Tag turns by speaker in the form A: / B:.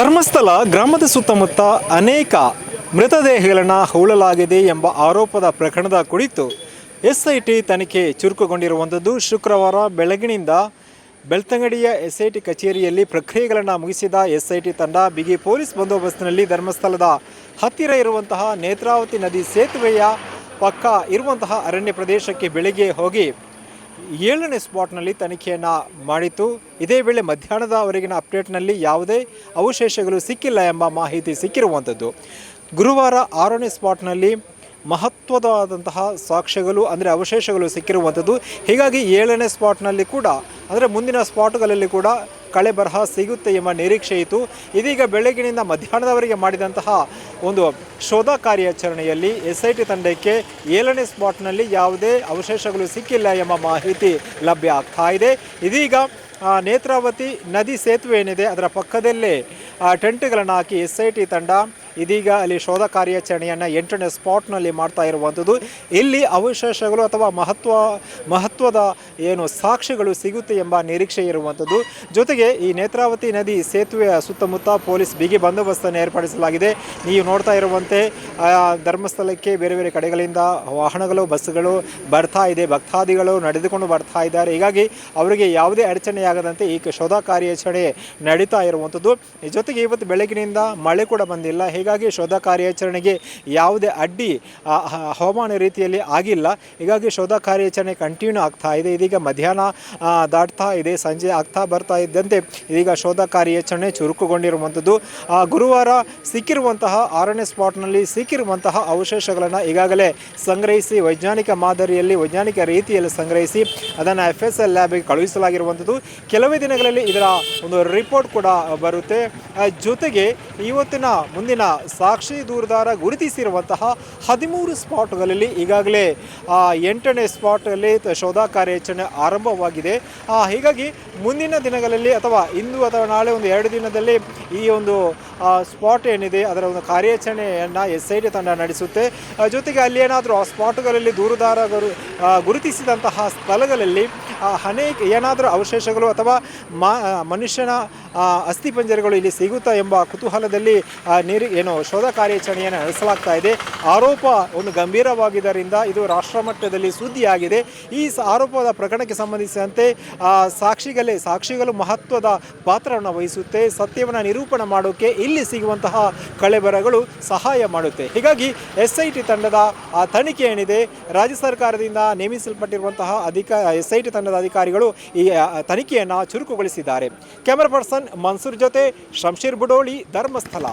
A: ಧರ್ಮಸ್ಥಳ ಗ್ರಾಮದ ಸುತ್ತಮುತ್ತ ಅನೇಕ ಮೃತದೇಹಗಳನ್ನು ಹೂಳಲಾಗಿದೆ ಎಂಬ ಆರೋಪದ ಪ್ರಕರಣದ ಕುರಿತು ಎಸ್ಐಟಿ ತನಿಖೆ ಚುರುಕುಗೊಂಡಿರುವಂಥದ್ದು. ಶುಕ್ರವಾರ ಬೆಳಗಿನಿಂದ ಬೆಳ್ತಂಗಡಿಯ ಎಸ್ಐಟಿ ಕಚೇರಿಯಲ್ಲಿ ಪ್ರಕ್ರಿಯೆಗಳನ್ನು ಮುಗಿಸಿದ ಎಸ್ಐಟಿ ತಂಡ, ಬಿಗಿ ಪೊಲೀಸ್ ಬಂದೋಬಸ್ತ್ನಲ್ಲಿ ಧರ್ಮಸ್ಥಳದ ಹತ್ತಿರ ಇರುವಂತಹ ನೇತ್ರಾವತಿ ನದಿ ಸೇತುವೆಯ ಪಕ್ಕ ಇರುವಂತಹ ಅರಣ್ಯ ಪ್ರದೇಶಕ್ಕೆ ಬೆಳಿಗ್ಗೆ ಹೋಗಿ ಏಳನೇ ಸ್ಪಾಟ್ನಲ್ಲಿ ತನಿಖೆಯನ್ನು ಮಾಡಿತು ಇದೇ ವೇಳೆ ಮಧ್ಯಾಹ್ನದವರೆಗಿನ ಅಪ್ಡೇಟ್ನಲ್ಲಿ ಯಾವುದೇ ಅವಶೇಷಗಳು ಸಿಕ್ಕಿಲ್ಲ ಎಂಬ ಮಾಹಿತಿ ಸಿಕ್ಕಿರುವಂಥದ್ದು. ಗುರುವಾರ ಆರನೇ ಸ್ಪಾಟ್ನಲ್ಲಿ ಮಹತ್ವದಾದಂತಹ ಸಾಕ್ಷ್ಯಗಳು, ಅಂದರೆ ಅವಶೇಷಗಳು ಸಿಕ್ಕಿರುವಂಥದ್ದು. ಹೀಗಾಗಿ ಏಳನೇ ಸ್ಪಾಟ್ನಲ್ಲಿ ಕೂಡ, ಅಂದರೆ ಮುಂದಿನ ಸ್ಪಾಟ್ಗಳಲ್ಲಿ ಕೂಡ ಕಳೆ ಬರಹ ಸಿಗುತ್ತೆ ಎಂಬ ನಿರೀಕ್ಷೆ ಇತ್ತು. ಇದೀಗ ಬೆಳಗಿನಿಂದ ಮಧ್ಯಾಹ್ನದವರೆಗೆ ಮಾಡಿದಂತಹ ಒಂದು ಶೋಧ ಕಾರ್ಯಾಚರಣೆಯಲ್ಲಿ ಎಸ್ ಐ ಟಿ ತಂಡಕ್ಕೆ ಏಳನೇ ಸ್ಪಾಟ್ನಲ್ಲಿ ಯಾವುದೇ ಅವಶೇಷಗಳು ಸಿಕ್ಕಿಲ್ಲ ಎಂಬ ಮಾಹಿತಿ ಲಭ್ಯ ಆಗ್ತಾ ಇದೆ. ಇದೀಗ ನೇತ್ರಾವತಿ ನದಿ ಸೇತುವೆ ಏನಿದೆ ಅದರ ಪಕ್ಕದಲ್ಲೇ ಟೆಂಟ್ಗಳನ್ನು ಹಾಕಿ ಎಸ್ ಐ ಟಿ ತಂಡ ಇದೀಗ ಅಲ್ಲಿ ಶೋಧ ಕಾರ್ಯಾಚರಣೆಯನ್ನು ಎಂಟನೇ ಸ್ಪಾಟ್ನಲ್ಲಿ ಮಾಡ್ತಾ ಇರುವಂಥದ್ದು. ಇಲ್ಲಿ ಅವಶೇಷಗಳು ಅಥವಾ ಮಹತ್ವ, ಮಹತ್ವದ ಏನು ಸಾಕ್ಷಿಗಳು ಸಿಗುತ್ತೆ ಎಂಬ ನಿರೀಕ್ಷೆ ಇರುವಂಥದ್ದು. ಜೊತೆಗೆ ಈ ನೇತ್ರಾವತಿ ನದಿ ಸೇತುವೆಯ ಸುತ್ತಮುತ್ತ ಪೊಲೀಸ್ ಬಿಗಿ ಬಂದೋಬಸ್ತನ್ನು ಏರ್ಪಡಿಸಲಾಗಿದೆ. ನೀವು ನೋಡ್ತಾ ಇರುವಂತೆ ಧರ್ಮಸ್ಥಳಕ್ಕೆ ಬೇರೆ ಬೇರೆ ಕಡೆಗಳಿಂದ ವಾಹನಗಳು, ಬಸ್ಸುಗಳು ಬರ್ತಾ ಇದೆ. ಭಕ್ತಾದಿಗಳು ನಡೆದುಕೊಂಡು ಬರ್ತಾ ಇದ್ದಾರೆ. ಹೀಗಾಗಿ ಅವರಿಗೆ ಯಾವುದೇ ಅಡಚಣೆಯಾಗದಂತೆ ಈ ಶೋಧ ಕಾರ್ಯಾಚರಣೆ ನಡೀತಾ ಇರುವಂಥದ್ದು. ಜೊತೆಗೆ ಇವತ್ತು ಬೆಳಗಿನಿಂದ ಮಳೆ ಕೂಡ ಬಂದಿಲ್ಲ. ಹೀಗಾಗಿ ಶೋಧ ಕಾರ್ಯಾಚರಣೆಗೆ ಯಾವುದೇ ಅಡ್ಡಿ ಹವಾಮಾನ ರೀತಿಯಲ್ಲಿ ಆಗಿಲ್ಲ. ಹೀಗಾಗಿ ಶೋಧ ಕಾರ್ಯಾಚರಣೆ ಕಂಟಿನ್ಯೂ ಆಗ್ತಾ ಇದೆ. ಇದೀಗ ಮಧ್ಯಾಹ್ನ ದಾಟ್ತಾ ಇದೆ, ಸಂಜೆ ಆಗ್ತಾ ಬರ್ತಾ ಇದ್ದಂತೆ ಇದೀಗ ಶೋಧ ಕಾರ್ಯಾಚರಣೆ ಚುರುಕುಗೊಂಡಿರುವಂಥದ್ದು. ಗುರುವಾರ ಸಿಕ್ಕಿರುವಂತಹ ಆರನೇ ಸ್ಪಾಟ್ನಲ್ಲಿ ಸಿಕ್ಕಿರುವಂತಹ ಅವಶೇಷಗಳನ್ನು ಈಗಾಗಲೇ ಸಂಗ್ರಹಿಸಿ, ವೈಜ್ಞಾನಿಕ ಮಾದರಿಯಲ್ಲಿ, ವೈಜ್ಞಾನಿಕ ರೀತಿಯಲ್ಲಿ ಸಂಗ್ರಹಿಸಿ ಅದನ್ನು ಎಫ್ ಎಸ್ ಎಲ್ ಲ್ಯಾಬಿಗೆ ಕಳುಹಿಸಲಾಗಿರುವಂಥದ್ದು. ಕೆಲವೇ ದಿನಗಳಲ್ಲಿ ಇದರ ಒಂದು ರಿಪೋರ್ಟ್ ಕೂಡ ಬರುತ್ತೆ. ಜೊತೆಗೆ ಇವತ್ತಿನ ಮುಂದಿನ ಸಾಕ್ಷಿ ದೂರದಾರ ಗುರುತಿಸಿರುವಂತಹ ಹದಿಮೂರು ಸ್ಪಾಟ್ಗಳಲ್ಲಿ ಈಗಾಗಲೇ ಎಂಟನೇ ಸ್ಪಾಟಲ್ಲಿ ಶೋಧ ಕಾರ್ಯಾಚರಣೆ ಆರಂಭವಾಗಿದೆ. ಹೀಗಾಗಿ ಮುಂದಿನ ದಿನಗಳಲ್ಲಿ ಅಥವಾ ಇಂದು ಅಥವಾ ನಾಳೆ ಒಂದು ಎರಡು ದಿನದಲ್ಲಿ ಈ ಒಂದು ಸ್ಪಾಟ್ ಏನಿದೆ, ಅದರ ಒಂದು ಕಾರ್ಯಾಚರಣೆಯನ್ನು ಎಸ್ ಐ ಡಿ ತಂಡ ನಡೆಸುತ್ತೆ. ಜೊತೆಗೆ ಅಲ್ಲಿ ಏನಾದರೂ ಆ ಸ್ಪಾಟ್ಗಳಲ್ಲಿ ದೂರದಾರ ಗುರು ಗುರುತಿಸಿದಂತಹ ಸ್ಥಳಗಳಲ್ಲಿ ಅನೇಕ ಏನಾದರೂ ಅವಶೇಷಗಳು ಅಥವಾ ಮನುಷ್ಯನ ಅಸ್ಥಿ ಪಂಜರಗಳು ಇಲ್ಲಿ ಸಿಗುತ್ತಾ ಎಂಬ ಕುತೂಹಲದಲ್ಲಿ ನೀರು, ಏನು, ಶೋಧ ಕಾರ್ಯಾಚರಣೆಯನ್ನು ನಡೆಸಲಾಗ್ತಾ ಇದೆ. ಆರೋಪ ಒಂದು ಗಂಭೀರವಾಗಿದ್ದರಿಂದ ಇದು ರಾಷ್ಟ್ರ ಮಟ್ಟದಲ್ಲಿ ಸುದ್ದಿಯಾಗಿದೆ. ಈ ಆರೋಪದ ಪ್ರಕರಣಕ್ಕೆ ಸಂಬಂಧಿಸಿದಂತೆ ಸಾಕ್ಷಿಗಳೇ ಸಾಕ್ಷಿಗಳು ಮಹತ್ವದ ಪಾತ್ರವನ್ನು ವಹಿಸುತ್ತೆ. ಸತ್ಯವನ್ನು ನಿರೂಪಣೆ ಮಾಡೋಕ್ಕೆ ಇಲ್ಲಿ ಸಿಗುವಂತಹ ಕಳೆಬರಗಳು ಸಹಾಯ ಮಾಡುತ್ತೆ. ಹೀಗಾಗಿ ಎಸ್ ಐ ಟಿ ತಂಡದ ತನಿಖೆ ಏನಿದೆ? ರಾಜ್ಯ ಸರ್ಕಾರದಿಂದ ನೇಮಿಸಲ್ಪಟ್ಟಿರುವಂತಹ ಅಧಿಕ ಎಸ್ ಐ ಟಿ ತಂಡದ ಅಧಿಕಾರಿಗಳು ಈ ತನಿಖೆಯನ್ನು ಚುರುಕುಗೊಳಿಸಿದ್ದಾರೆ. ಕ್ಯಾಮರಾ ಪರ್ಸನ್ ಮನ್ಸೂರ್ ಜೊತೆ ಶಂಶೀರ್ ಬುಡೋಳಿ ಧರ್ಮಸ್ಥಳ.